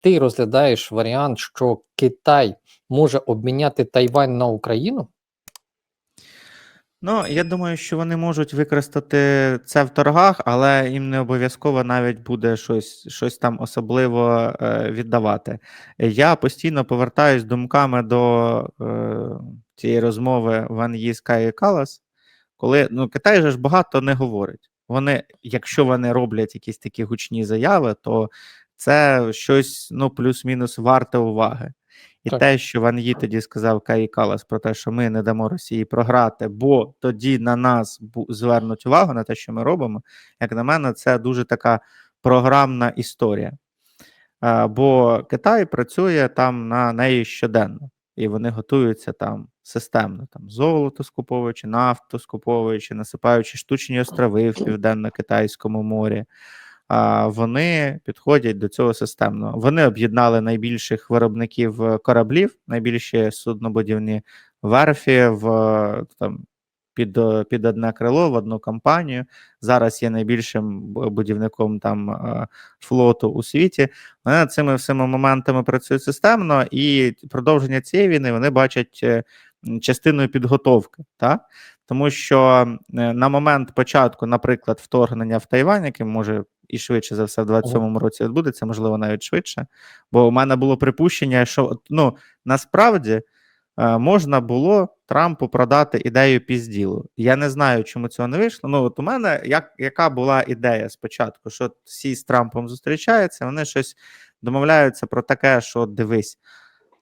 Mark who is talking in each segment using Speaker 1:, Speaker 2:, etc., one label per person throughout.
Speaker 1: ти розглядаєш варіант, що Китай може обміняти Тайвань на Україну?
Speaker 2: Ну, я думаю, що вони можуть використати це в торгах, але їм не обов'язково навіть буде щось щось там особливо е, віддавати. Я постійно повертаюсь думками до е, цієї розмови Ван Ї з Каї Калас, коли ну, Китай же ж багато не говорить. Вони, якщо вони роблять якісь такі гучні заяви, то це щось ну, плюс-мінус варте уваги. І
Speaker 1: Так.
Speaker 2: те, що Ван Ї тоді сказав Каї Калас про те, що ми не дамо Росії програти, бо тоді на нас звернуть увагу на те, що ми робимо. Як на мене, це дуже така програмна історія. Бо Китай працює там на неї щоденно, і вони готуються там системно, там золото скуповуючи, нафту скуповуючи, насипаючи штучні острови в південно-китайському морі. Вони підходять до цього системно. Вони об'єднали найбільших виробників е, кораблів, найбільші суднобудівні верфі в е, там. Під, е, під одне крило в одну компанію. Зараз є найбільшим будівником там флоту у світі. Вони цими всіма моментами працюють системно, і продовження цієї війни вони бачать частиною підготовки. Та? Тому що е, на момент початку, наприклад, вторгнення в Тайвань, яке може і швидше за все в 27-му році відбудеться, можливо, навіть швидше. Бо у мене було припущення, що ну, насправді е, можна було Трампу продати ідею пізділу. Я не знаю, чому цього не вийшло. Ну, от у мене як, яка була ідея спочатку, що всі з Трампом зустрічаються, вони щось домовляються про таке, що дивись.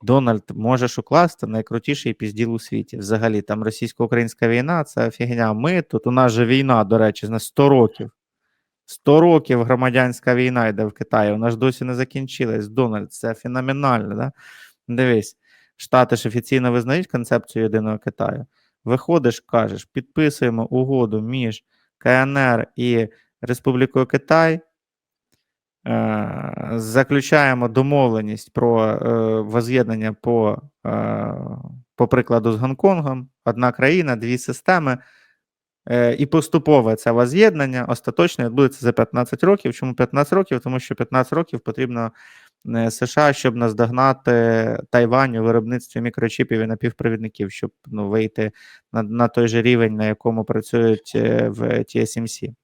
Speaker 2: Дональд можеш укласти найкрутіший пізділ у світі. Взагалі, там російсько-українська війна це фігня. Ми тут у нас же війна, до речі, на 100 років. 100 років громадянська війна йде в Китаї. Вона ж досі не закінчилась. Дональд, це феноменально. Да? Дивись, Штати ж офіційно визнають концепцію єдиного Китаю. Виходиш, кажеш, підписуємо угоду між КНР і Республікою Китай. Е, заключаємо домовленість про е, воз'єднання по, е, по прикладу з Гонконгом. Одна країна, дві системи. І поступове це воз'єднання остаточно відбудеться за 15 років. Чому 15 років? Тому що 15 років потрібно США, щоб наздогнати Тайвань у виробництві мікрочіпів і напівпровідників, щоб ну, вийти на, на той же рівень, на якому працюють в TSMC.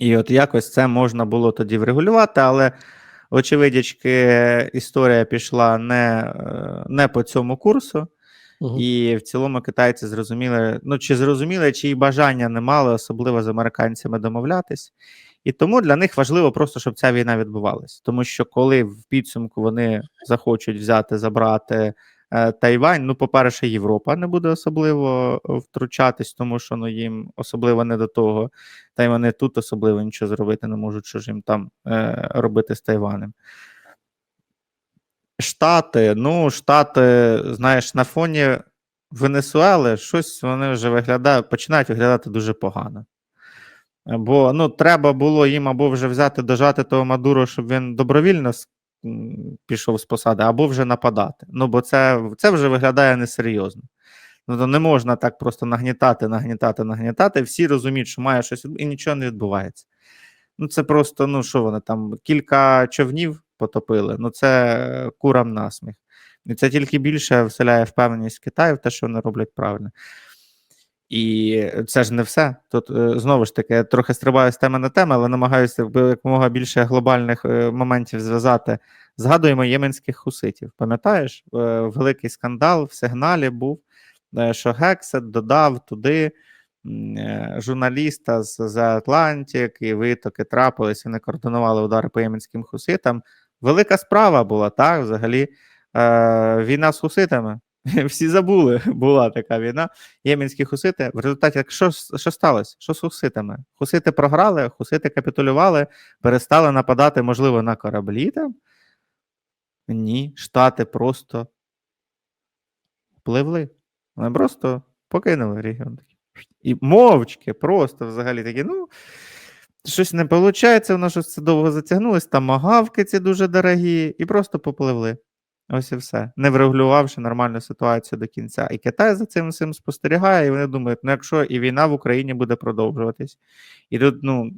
Speaker 2: І от якось це можна було тоді врегулювати, але очевидячки, історія пішла не, е, не по цьому курсу.
Speaker 1: Мгм.
Speaker 2: І в цілому китайці зрозуміли, ну чи зрозуміли, чи й бажання не мали, особливо з американцями домовлятись. І тому для них важливо просто, щоб ця війна відбувалась. Тому що коли в підсумку вони захочуть взяти, забрати Тайвань, ну, по-перше, Європа не буде особливо е, втручатись, тому що ну, їм особливо не до того. Та й вони тут особливо нічого зробити не можуть, що ж їм там е, робити з Тайванем. Штати, ну, Штати, знаєш, на фоні Венесуели щось вони вже виглядають, починають виглядати дуже погано. Бо ну, треба було їм або вже взяти дожати того Мадуро, щоб він добровільно пішов з посади, або вже нападати. Ну, бо це, це вже виглядає несерйозно. Ну, то не можна так просто нагнітати, нагнітати, нагнітати. Всі розуміють, що має щось і нічого не відбувається. Ну, це просто, ну що вони там, кілька човнів потопили. Ну, це курам насміх. І це тільки більше вселяє впевненість Китаю в те, що вони роблять правильно. І це ж не все. Тут е, знову ж таки, я трохи стрибаю з теми на тему, але намагаюся якомога більше глобальних е, моментів зв'язати. Згадуємо єменських хуситів. Пам'ятаєш, Е, великий скандал в сигналі був, що Гексет додав туди журналіста з The Atlantic, і витоки трапились, вони координували удари по єменським хуситам. Велика справа була, так, взагалі. Війна з хуситами. Всі забули, була така війна. Єменські хусити. В результаті, що, що сталося? Що з хуситами? Хусити програли, хусити капітулювали, перестали нападати, можливо, на кораблі там. Ні, штати просто пливли. Вони просто покинули регіон. І мовчки, просто взагалі такі, ну. Щось не виходить, воно щось довго затягнулось, там магавки ці дуже дорогі, і просто попливли. Ось і все. Не врегулювавши нормальну ситуацію до кінця. І Китай за цим всім спостерігає, і вони думають, ну якщо і війна в Україні буде продовжуватись, і тут, ну,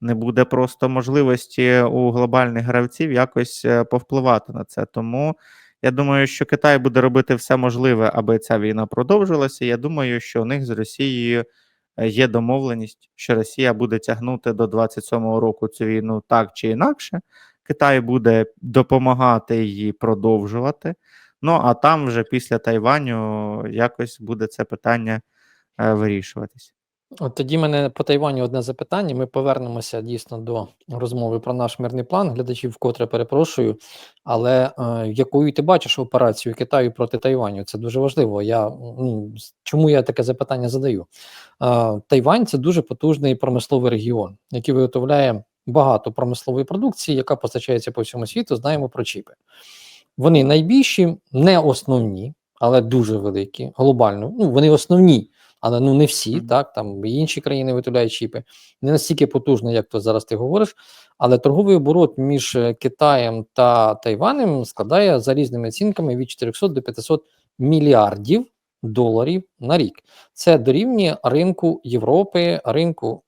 Speaker 2: не буде просто можливості у глобальних гравців якось е, повпливати на це. Тому я думаю, що Китай буде робити все можливе, аби ця війна продовжилася. Я думаю, що у них з Росією е, є домовленість, що Росія буде тягнути до 27-го року цю війну так чи інакше. Китай буде допомагати її продовжувати. Ну а там вже після Тайваню якось буде це питання е, вирішуватись.
Speaker 1: От тоді мене по Тайваню одне запитання. Ми повернемося дійсно до розмови про наш мирний план. Глядачів вкотре перепрошую. Але е, якою ти бачиш операцію Китаю проти Тайваню? Це дуже важливо. Я ну, чому я таке запитання задаю? Е, Тайвань це дуже потужний промисловий регіон, який виготовляє багато промислової продукції, яка постачається по всьому світу. Знаємо про чіпи. Вони найбільші, не основні, але дуже великі, глобально. Ну, вони основні, але ну не всі, так там і інші країни виготовляють чіпи. Не настільки потужно, як то зараз ти говориш. Але торговий оборот між е, Китаєм та Тайванем складає за різними оцінками від 400 до 500 мільярдів доларів на рік. Це дорівнює ринку Європи, ринку,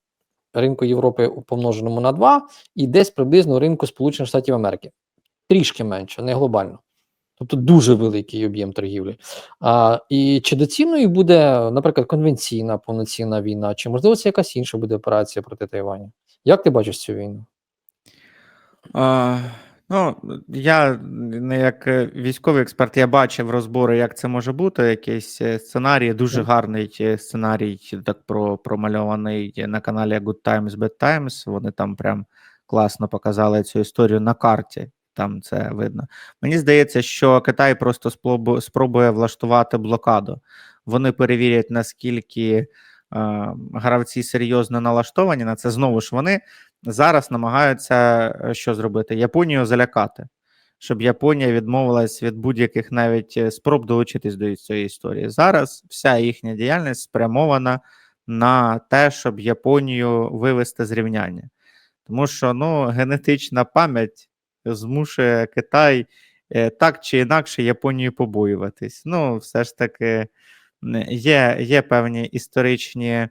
Speaker 1: ринку Європи помноженому на 2 і десь приблизно ринку Сполучених Штатів Америки. Трішки менше, не глобально. Тобто дуже великий об'єм торгівлі. А, і чи доцільною буде, наприклад, конвенційна повноцінна війна, чи можливо це якась інша буде операція проти Тайваню? Як ти бачиш цю війну?
Speaker 2: А, ну, я не як е, військовий експерт, я бачив розбори, як це може бути. Якийсь е, сценарій, дуже гарний е, сценарій, так про, промальований на каналі Good Times, Bad Times. Вони там прям класно показали цю історію на карті. Там це видно. Мені здається, що Китай просто спробу- спробує влаштувати блокаду. Вони перевірять, наскільки гравці серйозно налаштовані на це. Знову ж вони зараз намагаються е, що зробити? Японію залякати, щоб Японія відмовилась від будь-яких навіть е, спроб долучитись до цієї історії. Зараз вся їхня діяльність спрямована на те, щоб Японію вивести з рівняння. Тому що ну, генетична пам'ять змушує Китай е, так чи інакше Японію побоюватись. Ну, все ж таки є, є певні історичні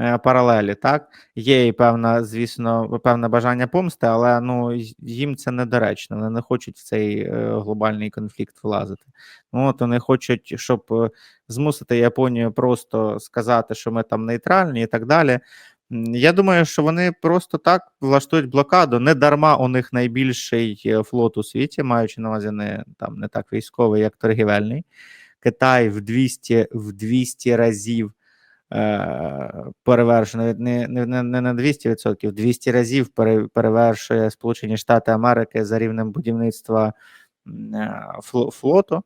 Speaker 2: е, паралелі, так? Є і певна, звісно, певне бажання помсти, але ну, їм це недоречно. Вони не хочуть в цей е, глобальний конфлікт влазити. Ну, от вони хочуть, щоб е, змусити Японію просто сказати, що ми там нейтральні і так далі. Я думаю, що вони просто так влаштують блокаду. Не дарма у них найбільший флот у світі, маючи на увазі не там не так військовий, як торгівельний. Китай в 200, в 200 разів е, перевершує, не, не, не, на 200%, 200 разів перевершує Сполучені Штати Америки за рівнем будівництва е, флоту.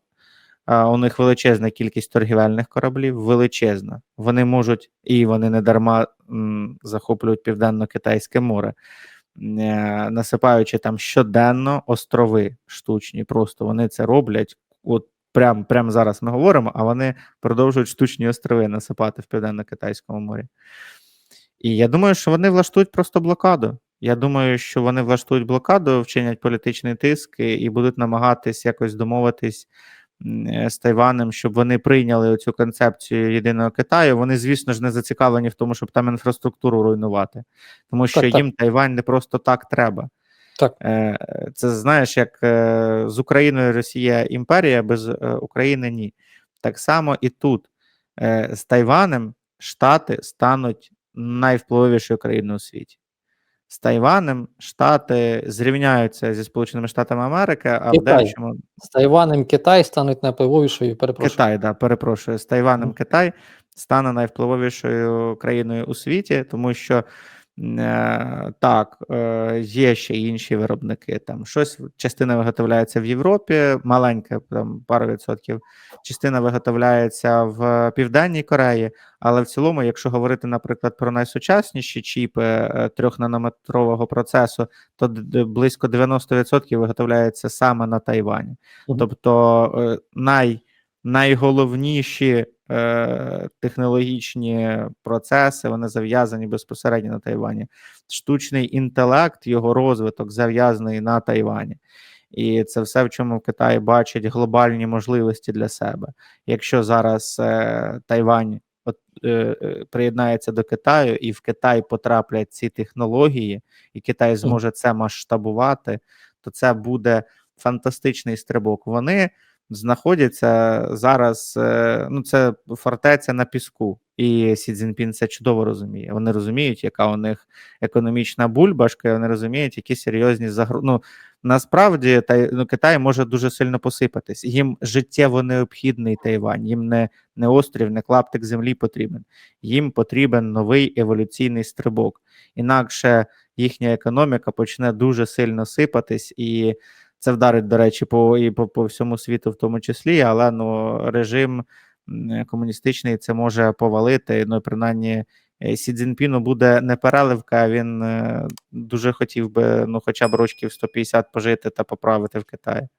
Speaker 2: У них величезна кількість торгівельних кораблів, величезна. Вони можуть, і вони не дарма захоплюють Південно-Китайське море, е, насипаючи там щоденно острови штучні. Просто вони це роблять. От прям, прям зараз ми говоримо, а вони продовжують штучні острови насипати в Південно-Китайському морі. І я думаю, що вони влаштують просто блокаду. Я думаю, що вони влаштують блокаду, вчинять політичний тиск і, будуть намагатись якось домовитись е, з Тайванем, щоб вони прийняли цю концепцію єдиного Китаю. Вони, звісно ж, не зацікавлені в тому, щоб там інфраструктуру руйнувати, тому що
Speaker 1: Так, так.
Speaker 2: їм Тайвань не просто так треба.
Speaker 1: Так.
Speaker 2: Е, Це знаєш, як е, з Україною Росія імперія, без е, України ні. Так само і тут з Тайванем Штати стануть найвпливовішою країною у світі. З Тайванем Штати зрівняються зі Сполученими Штатами Америки, а в
Speaker 1: Китай.
Speaker 2: дечому
Speaker 1: З Тайванем Китай стануть найвпливовішою, перепрошую.
Speaker 2: Китай, да, перепрошую, з Тайваном Китай стане найвпливовішою країною у світі, тому що так, е, є ще інші виробники. Там щось частина виготовляється в Європі, маленька, там пару відсотків. Частина виготовляється в Південній Кореї, але в цілому, якщо говорити, наприклад, про найсучасніші чіпи е, трьохнанометрового процесу, то близько 90% виготовляється саме на Тайвані. Тобто е, най, найголовніші е, технологічні процеси вони зав'язані безпосередньо на Тайвані. Штучний інтелект, його розвиток зав'язаний на Тайвані. І це все, в чому Китай бачить глобальні можливості для себе. Якщо зараз е, Тайвань от, е, е, приєднається до Китаю, і в Китай потраплять ці технології, і Китай зможе це масштабувати, то це буде фантастичний стрибок. Вони знаходяться зараз. е, Ну, це фортеця на піску, і Сі Цзіньпін це чудово розуміє. Вони розуміють, яка у них економічна бульбашка, і вони розуміють, які серйозні загрози. Ну, насправді та ну, Китай може дуже сильно посипатись. Їм життєво необхідний Тайвань, їм не, не острів, не клаптик землі потрібен. Їм потрібен новий еволюційний стрибок. Інакше їхня економіка почне дуже сильно сипатись, і це вдарить, до речі, по і по, по всьому світу, в тому числі, але ну режим комуністичний це може повалити. Ну, принаймні, е, Сі Цзіньпіну буде не переливка, він е, дуже хотів би ну, хоча б рочків 150 пожити та поправити в Китаї.